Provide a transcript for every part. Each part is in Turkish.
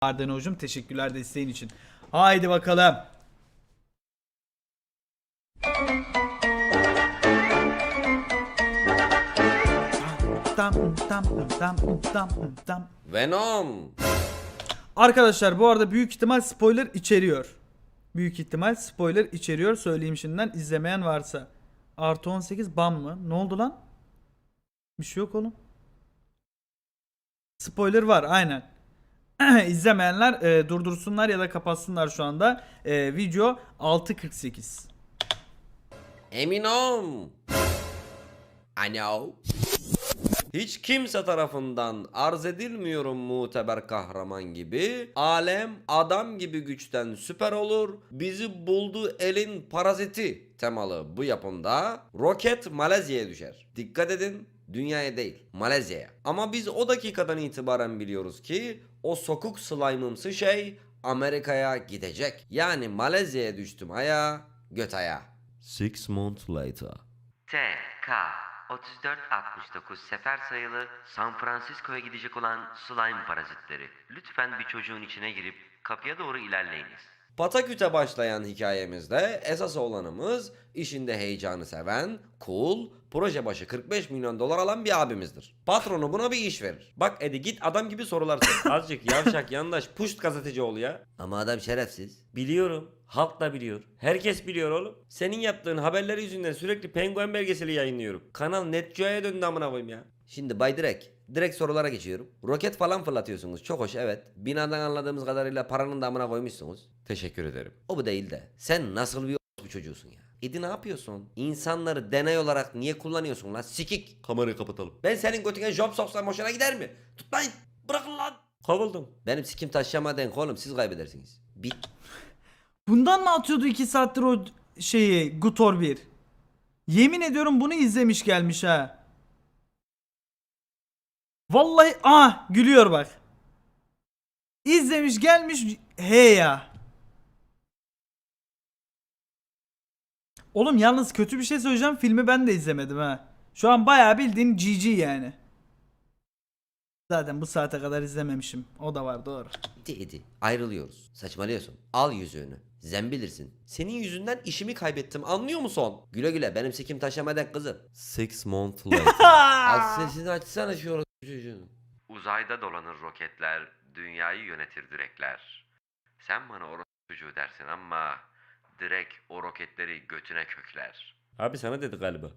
Arden hocam teşekkürler desteğin için. Haydi bakalım. Tam, tam, tam, tam, tam. Venom. Arkadaşlar bu arada büyük ihtimal spoiler içeriyor. Büyük ihtimal spoiler içeriyor. Söyleyeyim şimdiden izlemeyen varsa. Artı 18 bam mı? Ne oldu lan? Bir şey yok oğlum. Spoiler var aynen. İzlemeyenler e, durdursunlar ya da kapatsınlar şu anda. E, video 6.48. Eminom. I know. Hiç kimse tarafından arz edilmiyorum muteber kahraman gibi. Alem adam gibi güçten süper olur. Bizi buldu elin paraziti temalı bu yapımda roket Malezya'ya düşer. Dikkat edin dünyaya değil Malezya'ya. Ama biz o dakikadan itibaren biliyoruz ki o sokuk slime'ımsı şey Amerika'ya gidecek. Yani Malezya'ya düştüm aya göt aya. Six months later. TK 3469 sefer sayılı San Francisco'ya gidecek olan slime parazitleri. Lütfen bir çocuğun içine girip kapıya doğru ilerleyiniz. Pataküte başlayan hikayemizde esas olanımız işinde heyecanı seven, cool, proje başı 45 milyon dolar alan bir abimizdir. Patronu buna bir iş verir. Bak Edi git adam gibi sorular sor. Azıcık yavşak yandaş puşt gazeteci ol ya. Ama adam şerefsiz. Biliyorum. Halk da biliyor. Herkes biliyor oğlum. Senin yaptığın haberler yüzünden sürekli penguen belgeseli yayınlıyorum. Kanal NetGeo'ya döndü amına koyayım ya. Şimdi Bay Direk, direkt sorulara geçiyorum. Roket falan fırlatıyorsunuz. Çok hoş evet. Binadan anladığımız kadarıyla paranın da amına koymuşsunuz. Teşekkür ederim. O bu değil de. Sen nasıl bir bir çocuğusun ya? Edi ne yapıyorsun? İnsanları deney olarak niye kullanıyorsun lan? Sikik. Kamerayı kapatalım. Ben senin götüne job soksam hoşuna gider mi? Tutmayın. Bırakın lan. Kovuldum. Benim sikim taşıyama denk oğlum siz kaybedersiniz. Bit. Bundan mı atıyordu 2 saattir o şeyi Gutor 1? Yemin ediyorum bunu izlemiş gelmiş ha. Vallahi ah gülüyor bak. İzlemiş gelmiş he ya. Oğlum yalnız kötü bir şey söyleyeceğim filmi ben de izlemedim ha. Şu an bayağı bildiğin GG yani. Zaten bu saate kadar izlememişim. O da var doğru. Edi edi. Ayrılıyoruz. Saçmalıyorsun. Al yüzüğünü. Zembilirsin. Senin yüzünden işimi kaybettim anlıyor musun? Güle güle benim sikim taşımadan kızım. Six months later. Aç sesini açsana şu çocuğun. Uzayda dolanır roketler, dünyayı yönetir direkler. Sen bana orası çocuğu dersin ama direkt o roketleri götüne kökler. Abi sana dedi galiba.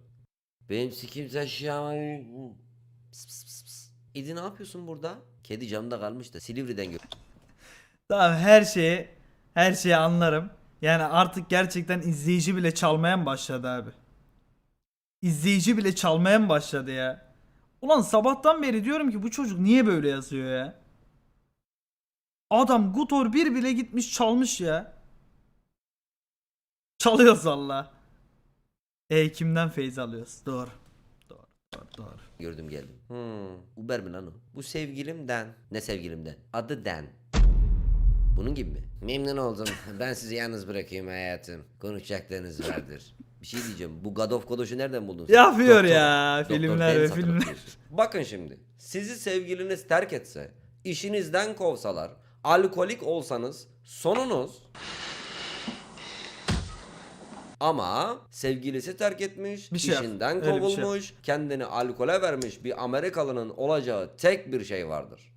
Benim sikim pıs pıs pıs. Edi ne yapıyorsun burada? Kedi camda kalmış da Silivri'den gör. Tamam her şeyi her şeyi anlarım. Yani artık gerçekten izleyici bile çalmaya mı başladı abi? İzleyici bile çalmaya mı başladı ya? Ulan sabahtan beri diyorum ki bu çocuk niye böyle yazıyor ya? Adam Gutor 1 bile gitmiş çalmış ya. Çalıyoruz valla. E kimden feyz alıyoruz? Doğru. Doğru. Doğru. Doğru. Gördüm geldim. Hmm, Uber mi lan o? Bu sevgilimden. Ne sevgilimden? Adı Den. Bunun gibi mi? Memnun oldum. Ben sizi yalnız bırakayım hayatım. Konuşacaklarınız vardır. Bir şey diyeceğim. Bu God of Godos'u nereden buldun? sen? Yapıyor Doktor- ya, Doktor filmler ve filmler. Bakın şimdi. Sizi sevgiliniz terk etse, işinizden kovsalar, alkolik olsanız sonunuz ama sevgilisi terk etmiş, Bir şey yap. işinden Öyle bir şey kovulmuş, kendini alkole vermiş bir Amerikalının olacağı tek bir şey vardır.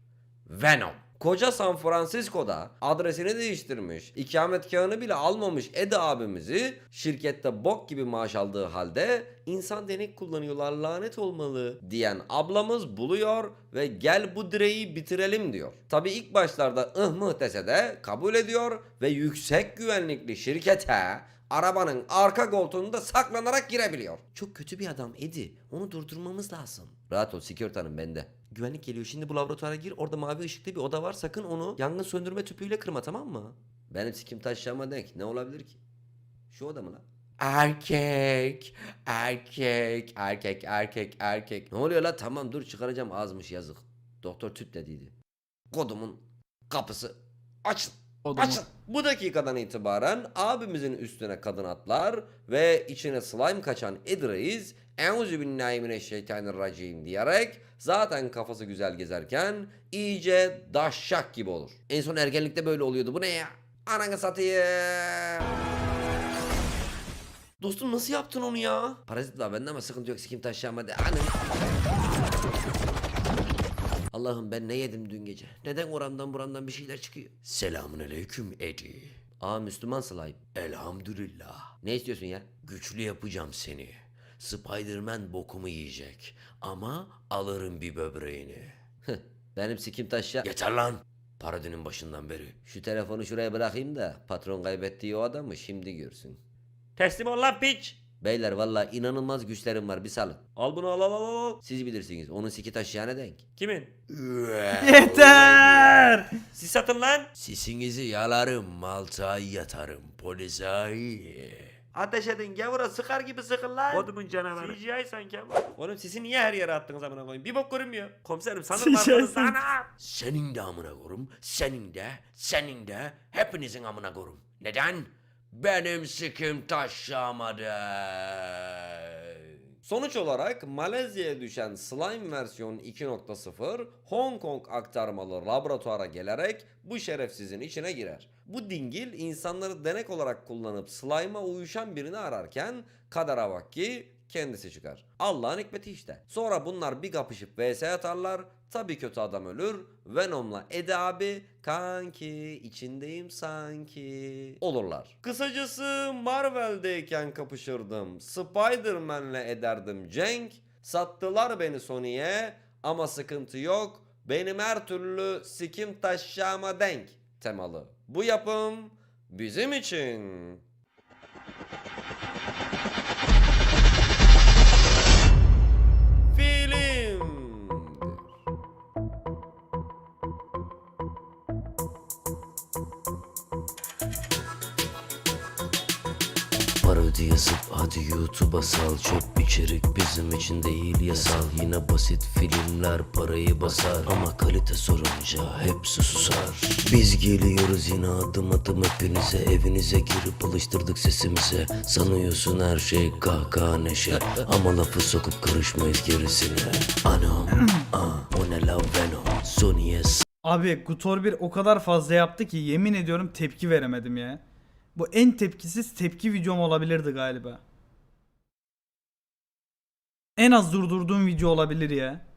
Venom. Koca San Francisco'da adresini değiştirmiş, ikametgahını bile almamış Edi abimizi şirkette bok gibi maaş aldığı halde insan denek kullanıyorlar lanet olmalı diyen ablamız buluyor ve gel bu direği bitirelim diyor. Tabi ilk başlarda ıh mıh dese de kabul ediyor ve yüksek güvenlikli şirkete arabanın arka koltuğunda saklanarak girebiliyor. Çok kötü bir adam Edi. Onu durdurmamız lazım. Rahat ol Security Hanım bende. Güvenlik geliyor şimdi bu laboratuvara gir orada mavi ışıklı bir oda var sakın onu yangın söndürme tüpüyle kırma tamam mı? Benim sikim taşıyama denk ne olabilir ki? Şu oda mı lan? Erkek, erkek, erkek, erkek, erkek. Ne oluyor la? Tamam dur çıkaracağım azmış yazık. Doktor tüp dediydi. Kodumun kapısı açın. Kodumun- Açın. Bu dakikadan itibaren abimizin üstüne kadın atlar ve içine slime kaçan Ed Reis Euzubillahimineşşeytanirracim diyerek zaten kafası güzel gezerken iyice daşşak gibi olur. En son ergenlikte böyle oluyordu. Bu ne ya? Ananı satayım. Dostum nasıl yaptın onu ya? Parazit var bende ama sıkıntı yok. Sikim taşıyamadı. Anam. Allah'ım ben ne yedim dün gece? Neden oramdan buramdan bir şeyler çıkıyor? Selamun aleyküm Edi. Aa Müslüman salayım. Elhamdülillah. Ne istiyorsun ya? Güçlü yapacağım seni. Spiderman bokumu yiyecek. Ama alırım bir böbreğini. Benim sikim taşya... Yeter lan! Paradinin başından beri. Şu telefonu şuraya bırakayım da patron kaybettiği o adamı şimdi görsün. Teslim ol lan piç. Beyler valla inanılmaz güçlerim var bir salın. Al bunu al al al al. Siz bilirsiniz onun siki taşıyana denk. Kimin? Yeter. Siz satın lan. Sisinizi yalarım, maltayı yatarım, polizayı. Ateş edin gavura sıkar gibi sıkın lan. Kodumun canavarı. CGI sanki ama. Oğlum sisi niye her yere attınız amına koyayım? Bir bok görünmüyor. Komiserim sanırım arkanızda ana. Senin de amına korum, senin de, senin de, hepinizin amına korum. Neden? Benim sikim taşlamadı. Sonuç olarak Malezya'ya düşen Slime versiyon 2.0 Hong Kong aktarmalı laboratuvara gelerek bu şerefsizin içine girer. Bu dingil insanları denek olarak kullanıp slime'a uyuşan birini ararken kadara bak ki kendisi çıkar. Allah'ın hikmeti işte. Sonra bunlar bir kapışıp vs atarlar. Tabii kötü adam ölür. Venom'la Ede abi kanki içindeyim sanki olurlar. Kısacası Marvel'deyken kapışırdım. Spider-Man'le ederdim cenk. Sattılar beni Sony'e ama sıkıntı yok. Benim her türlü sikim taşşama denk temalı. Bu yapım bizim için. Parodi yazıp hadi YouTube'a sal. Çöp içerik bizim için değil yasal. Yine basit filmler parayı basar. Ama kalite sorunca hepsi susar. Biz geliyoruz yine adım adım hepinize. Evinize girip alıştırdık sesimize. Sanıyorsun her şey kahkaha neşe Ama lafı sokup karışmayız gerisine. Anam ah, o ne la Venom? Sony'e Abi Gutor 1 o kadar fazla yaptı ki yemin ediyorum tepki veremedim ya. Bu en tepkisiz tepki videom olabilirdi galiba. En az durdurduğum video olabilir ya.